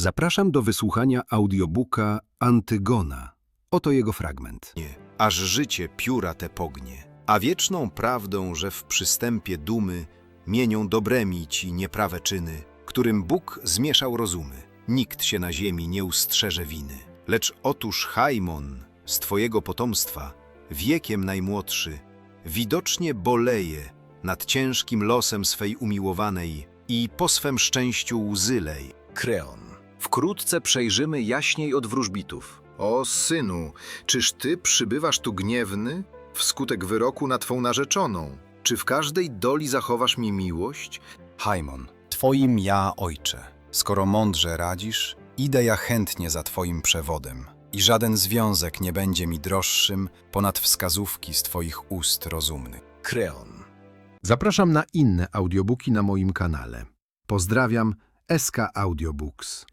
Zapraszam do wysłuchania audiobooka Antygona. Oto jego fragment. nie, aż życie pióra te pognie. A wieczną prawdą, że w przystępie dumy mienią dobremi ci nieprawe czyny, którym Bóg zmieszał rozumy. Nikt się na ziemi nie ustrzeże winy. Lecz otóż Haimon z twojego potomstwa, wiekiem najmłodszy, widocznie boleje nad ciężkim losem swej umiłowanej i po swem szczęściu łzy lej. Kreon. Wkrótce przejrzymy jaśniej od wróżbitów. O synu, czyż ty przybywasz tu gniewny wskutek wyroku na twą narzeczoną? Czy w każdej doli zachowasz mi miłość? Haimon, Twoim ja, ojcze. Skoro mądrze radzisz, idę ja chętnie za Twoim przewodem i żaden związek nie będzie mi droższym ponad wskazówki z Twoich ust rozumnych. Kreon. Zapraszam na inne audiobooki na moim kanale. Pozdrawiam, SK Audiobooks.